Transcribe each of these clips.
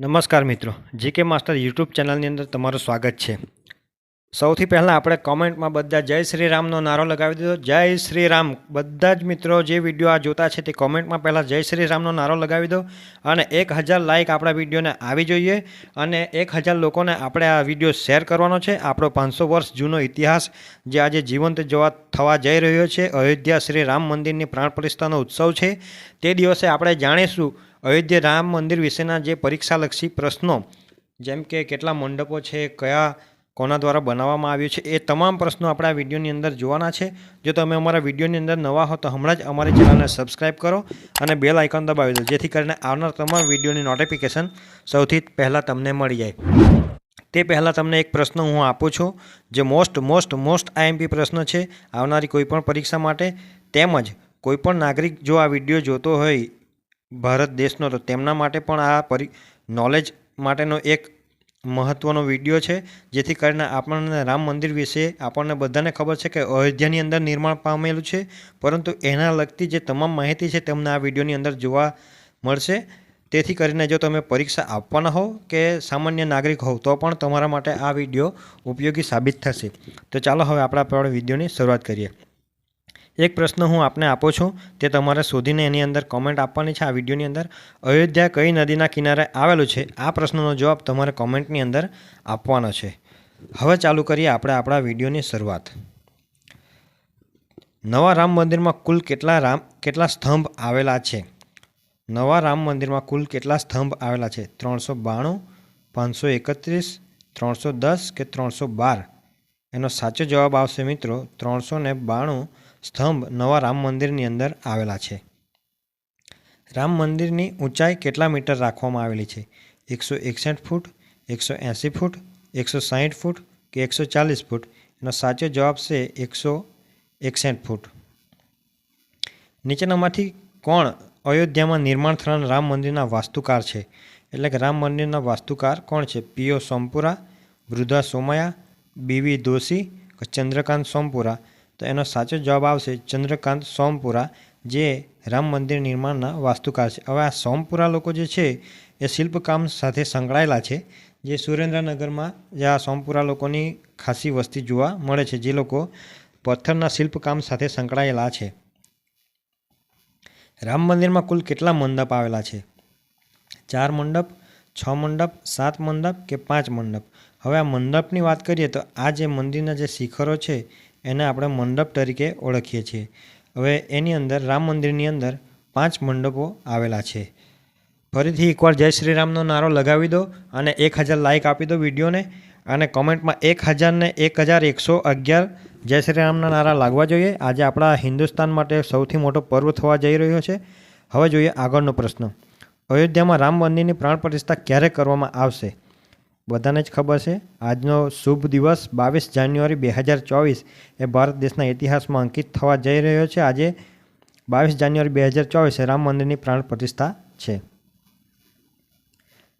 નમસ્કાર મિત્રો, GK master YouTube ચેનલની અંદર તમારું સ્વાગત છે. સૌથી પહેલાં આપણે કોમેન્ટમાં બધા જય શ્રી રામનો નારો લગાવી દીધો. જય શ્રી રામ બધા જ મિત્રો જે વીડિયો આ જોતા છે તે કોમેન્ટમાં પહેલાં જય શ્રી રામનો નારો લગાવી દો અને એક હજાર લાઇક આપણા વિડીયોને આવી જોઈએ અને એક હજાર લોકોને આપણે આ વીડિયો શેર કરવાનો છે. આપણો પાંચસો વર્ષ જૂનો ઇતિહાસ જે આજે જીવંત જોવા થવા જઈ રહ્યો છે. અયોધ્યા શ્રી રામ મંદિરની પ્રાણ પ્રતિષ્ઠાનો ઉત્સવ છે. તે દિવસે આપણે જાણીશું અયોધ્યા રામ મંદિર વિશેના જે પરીક્ષાલક્ષી પ્રશ્નો, જેમ કે કેટલા મંડપો છે, કયા કોના દ્વારા બનાવવામાં આવ્યું છે, એ તમામ પ્રશ્નો આપણે આ વિડીયોની અંદર જોવાના છે. જો તમે અમારા વિડીયોની અંદર નવા હો, તો હમણાં જ અમારી ચેનલને સબસ્ક્રાઇબ કરો અને બેલ આઇકન દબાવી દો, જેથી કરીને આવનાર તમામ વિડીયોની નોટિફિકેશન સૌથી પહેલાં તમને મળી જાય. તે પહેલાં તમને એક પ્રશ્ન હું આપું છું, જે મોસ્ટ મોસ્ટ મોસ્ટ આઈએમપી પ્રશ્ન છે. આવનારી કોઈપણ પરીક્ષા માટે તેમજ કોઈપણ નાગરિક જો આ વીડિયો જોતો હોય ભારત દેશનો, તો તેમના માટે પણ આ પરી નોલેજ માટેનો એક મહત્ત્વનો વીડિયો છે, જેથી કરીને આપણને રામ મંદિર વિશે આપણને બધાને ખબર છે કે અયોધ્યાની અંદર નિર્માણ પામેલું છે, પરંતુ એના લગતી જે તમામ માહિતી છે, તમને આ વિડીયોની અંદર જોવા મળશે. તેથી કરીને જો તમે પરીક્ષા આપવાના હો કે સામાન્ય નાગરિક હોવ, તો પણ તમારા માટે આ વીડિયો ઉપયોગી સાબિત થશે. તો ચાલો હવે આપણે આપણે વિડીયોની શરૂઆત કરીએ. એક પ્રશ્ન હું આપને આપું છું, તે તમારે શોધીને એની અંદર કોમેન્ટ આપવાની છે. આ વિડીયોની અંદર અયોધ્યા કઈ નદીના કિનારે આવેલું છે? આ પ્રશ્નનો જવાબ તમારે કોમેન્ટની અંદર આપવાનો છે. હવે ચાલુ કરીએ આપણે આપણા વિડીયોની શરૂઆત. નવા રામ મંદિરમાં કુલ કેટલા રામ, કેટલા સ્તંભ આવેલા છે? નવા રામ મંદિરમાં કુલ કેટલા સ્તંભ આવેલા છે? ત્રણસો બાણું, પાંચસો એકત્રીસ, ત્રણસો દસ કે ત્રણસો બાર? એનો સાચો જવાબ આવશે મિત્રો ત્રણસો ને બાણું સ્તંભ નવા રામ મંદિરની અંદર આવેલા છે. રામ મંદિરની ઊંચાઈ કેટલા મીટર રાખવામાં આવેલી છે? એકસો એકસઠ ફૂટ, એકસો એંસી ફૂટ, એકસો સાહીઠ ફૂટ કે એકસો ચાલીસ ફૂટ? એનો સાચો જવાબ છે એકસો એકસઠ ફૂટ. નીચેનામાંથી કોણ અયોધ્યામાં નિર્માણ થનાર રામ મંદિરના વાસ્તુકાર છે? એટલે કે રામ મંદિરના વાસ્તુકાર કોણ છે? પીઓ સોમપુરા, વૃદ્ધા સોમયા બીવી દોશી કે ચંદ્રકાંત સોમપુરા? તો એનો સાચો જવાબ આવશે ચંદ્રકાંત સોમપુરા, જે રામ મંદિર નિર્માણના વાસ્તુકાર છે. હવે આ સોમપુરા લોકો જે છે, એ શિલ્પકામ સાથે સંકળાયેલા છે, જે સુરેન્દ્રનગરમાં જે આ સોમપુરા લોકોની ખાસી વસ્તી જોવા મળે છે, જે લોકો પથ્થરના શિલ્પકામ સાથે સંકળાયેલા છે. રામ મંદિરમાં કુલ કેટલા મંડપ આવેલા છે? ચાર મંડપ, છ મંડપ, સાત મંડપ કે પાંચ મંડપ? હવે આ મંડપની વાત કરીએ તો આ જે મંદિરના જે શિખરો છે એને આપણે મંડપ તરીકે ઓળખીએ છીએ. હવે એની અંદર રામ મંદિરની અંદર પાંચ મંડપો આવેલા છે. ફરીથી એકવાર જય શ્રી રામનો નારો લગાવી દો અને એક હજાર લાઇક આપી દો વિડીયોને અને કોમેન્ટમાં એક હજારને એક હજાર એકસો અગિયાર જય શ્રી રામના નારા લાગવા જોઈએ. આજે આપણા હિન્દુસ્તાન માટે સૌથી મોટો પર્વ થવા જઈ રહ્યો છે. હવે જોઈએ આગળનો પ્રશ્ન. અયોધ્યામાં રામ મંદિરની પ્રાણ પ્રતિષ્ઠા ક્યારે કરવામાં આવશે? બધાને જ ખબર છે, આજનો શુભ દિવસ બાવીસ જાન્યુઆરી બે હજાર ચોવીસ એ ભારત દેશના ઇતિહાસમાં અંકિત થવા જઈ રહ્યો છે. આજે બાવીસ જાન્યુઆરી બે હજાર ચોવીસે રામ મંદિરની પ્રાણ પ્રતિષ્ઠા છે.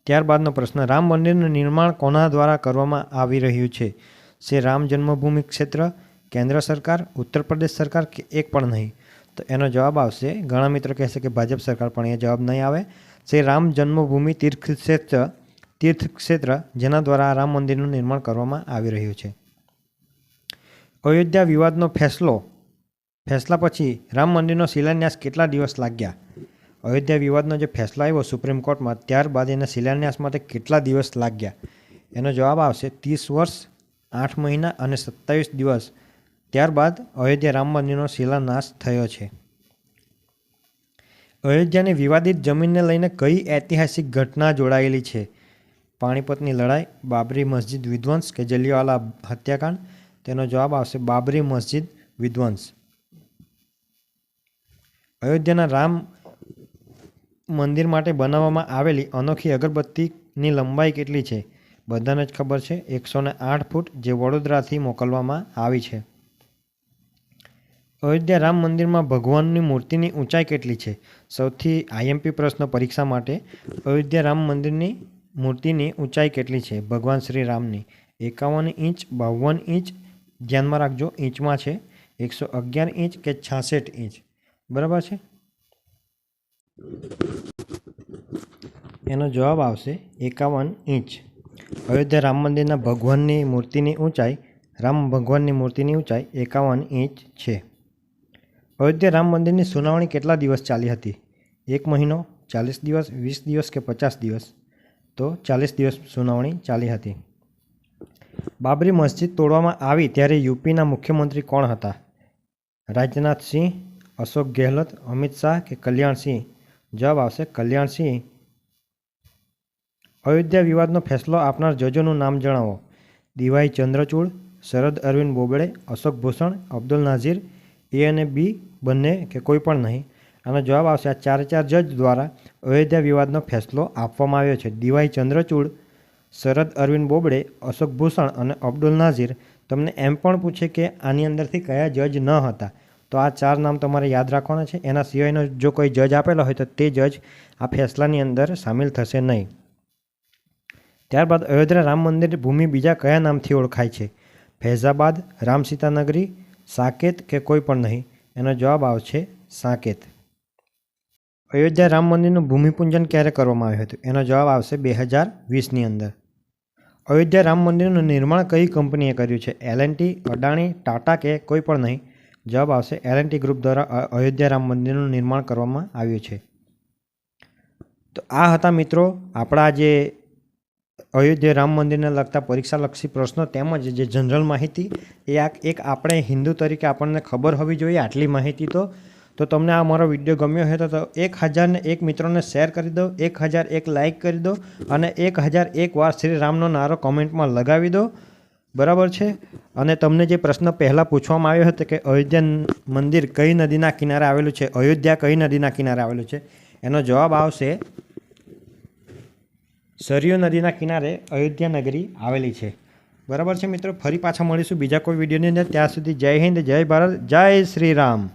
ત્યારબાદનો પ્રશ્ન, રામ મંદિરનું નિર્માણ કોના દ્વારા કરવામાં આવી રહ્યું છે? શ્રી રામ જન્મભૂમિ ક્ષેત્ર, કેન્દ્ર સરકાર, ઉત્તર પ્રદેશ સરકાર કે એક પણ નહીં? તો એનો જવાબ આવશે, ઘણા મિત્રો કહેશે કે ભાજપ સરકાર પણ એ જવાબ નહીં આવે. શ્રી રામ જન્મભૂમિ તીર્થ ક્ષેત્ર તીર્થ ક્ષેત્ર જેના દ્વારા રામ મંદિરનું નિર્માણ કરવામાં આવી રહ્યું છે. અયોધ્યા વિવાદનો ફેસલો. ફેસલા પછી રામ મંદિરનો શિલાન્યાસ કેટલા દિવસ લાગ્યા? અયોધ્યા વિવાદનો જે ફેસલો આવ્યો સુપ્રીમ કોર્ટમાં, ત્યારબાદ એના શિલાન્યાસ માટે કેટલા દિવસ લાગ્યા? એનો જવાબ આવશે ત્રીસ વર્ષ, આઠ મહિના અને સત્તાવીસ દિવસ. ત્યારબાદ અયોધ્યા રામ મંદિરનો શિલાન્યાસ થયો છે. અયોધ્યાની વિવાદિત જમીનને લઈને કઈ ઐતિહાસિક ઘટના જોડાયેલી છે? પાણીપતની લડાઈ, બાબરી મસ્જિદ વિધ્વંસ કે જલિયાવાલા હત્યાકાંડ? તેનો જવાબ આવશે બાબરી મસ્જિદ વિધ્વંસ. અયોધ્યાના રામ મંદિર માટે બનાવવામાં આવેલી અનોખી અગરબત્તીની લંબાઈ કેટલી છે? બધાને જ ખબર છે એકસોને આઠ ફૂટ, જે વડોદરાથી મોકલવામાં આવી છે. અયોધ્યા રામ મંદિરમાં ભગવાનની મૂર્તિની ઊંચાઈ કેટલી છે? સૌથી આઈએમપી પ્રશ્ન પરીક્ષા માટે, અયોધ્યા રામ મંદિરની મૂર્તિની ઊંચાઈ કેટલી છે? ભગવાન શ્રી રામની. એકાવન ઇંચ, બાવન ઇંચ, ધ્યાનમાં રાખજો, ઇંચમાં છે. એકસો અગિયાર ઇંચ કે છાસઠ ઇંચ. બરાબર છે? એનો જવાબ આવશે એકાવન ઇંચ. અયોધ્યા રામ મંદિરના ભગવાનની મૂર્તિની ઊંચાઈ, રામ ભગવાનની મૂર્તિની ઊંચાઈ એકાવન ઇંચ છે. અયોધ્યા રામ મંદિરની સુનાવણી કેટલા દિવસ ચાલી હતી? એક મહિનો, ચાલીસ દિવસ, વીસ દિવસ કે પચાસ દિવસ? તો ચાલીસ દિવસ સુનાવણી ચાલી હતી. બાબરી મસ્જિદ તોડવામાં આવી ત્યારે યુપીના મુખ્યમંત્રી કોણ હતા? રાજનાથસિંહ, અશોક ગેહલોત, અમિત શાહ કે કલ્યાણસિંહ? જવાબ આવશે કલ્યાણસિંહ. અયોધ્યા વિવાદનો ફેસલો આપનાર જજોનું નામ જણાવો. દિવાઈ ચંદ્રચૂડ, શરદ અરવિંદ બોબડે, અશોક ભૂષણ, અબ્દુલ નાઝીર, એ અને બી બંને કે કોઈ પણ નહીં. આનો જવાબ આવશે આ ચાર ચાર જજ દ્વારા અયોધ્યા વિવાદનો ફેસલો આપવામાં આવ્યો છે. દિવાઈ ચંદ્રચૂડ, શરદ અરવિંદ બોબડે, અશોક ભૂષણ અને અબ્દુલ નાઝીર તમને એમ પણ પૂછે કે આની અંદરથી કયા જજ ન હતા. તો આ ચાર નામ તમારે યાદ રાખવાના છે. એના સિવાયનો જો કોઈ જજ આપેલો હોય તો તે જજ આ ફેસલાની અંદર સામેલ થશે નહીં. ત્યારબાદ અયોધ્યા રામ મંદિરની ભૂમિ બીજા કયા નામથી ઓળખાય છે? ફૈઝાબાદ રામસીતાનગરી સાકેત કે કોઈ પણ નહીં? એનો જવાબ આવશે સાકેત. અયોધ્યા રામ મંદિરનું ભૂમિપૂજન ક્યારે કરવામાં આવ્યું હતું? એનો જવાબ આવશે બે હજાર વીસની અંદર. અયોધ્યા રામ મંદિરનું નિર્માણ કઈ કંપનીએ કર્યું છે? એલએનટી અડાણી ટાટા કે કોઈ પણ નહીં? જવાબ આવશે એલએનટી ગ્રુપ દ્વારા અયોધ્યા રામ મંદિરનું નિર્માણ કરવામાં આવ્યું છે. તો આ હતા મિત્રો આપણા જે અયોધ્યા રામ મંદિરને લગતા પરીક્ષાલક્ષી પ્રશ્નો તેમજ જે જનરલ માહિતી, એ આ, એક આપણે હિન્દુ તરીકે આપણને ખબર હોવી જોઈએ. આટલી માહિતી તો તો તમને આ મારો વીડિયો ગમ્યો હોય તો- એક હજારને એક મિત્રોને શેર કરી દો, એક હજાર એક લાઇક કરી દો અને એક હજાર એક વાર શ્રી રામનો નારો કોમેન્ટમાં લગાવી દો. બરાબર છે? અને તમને જે પ્રશ્ન પહેલાં પૂછવામાં આવ્યો હતો કે અયોધ્યા મંદિર કઈ નદીના કિનારે આવેલું છે, અયોધ્યા કઈ નદીના કિનારે આવેલું છે, એનો જવાબ આવશે, સરયુ નદીના કિનારે અયોધ્યા નગરી આવેલી છે. બરાબર છે મિત્રો? ફરી પાછા મળીશું બીજા કોઈ વિડીયોની અંદર. ત્યાં સુધી જય હિન્દ, જય ભારત, જય શ્રી રામ.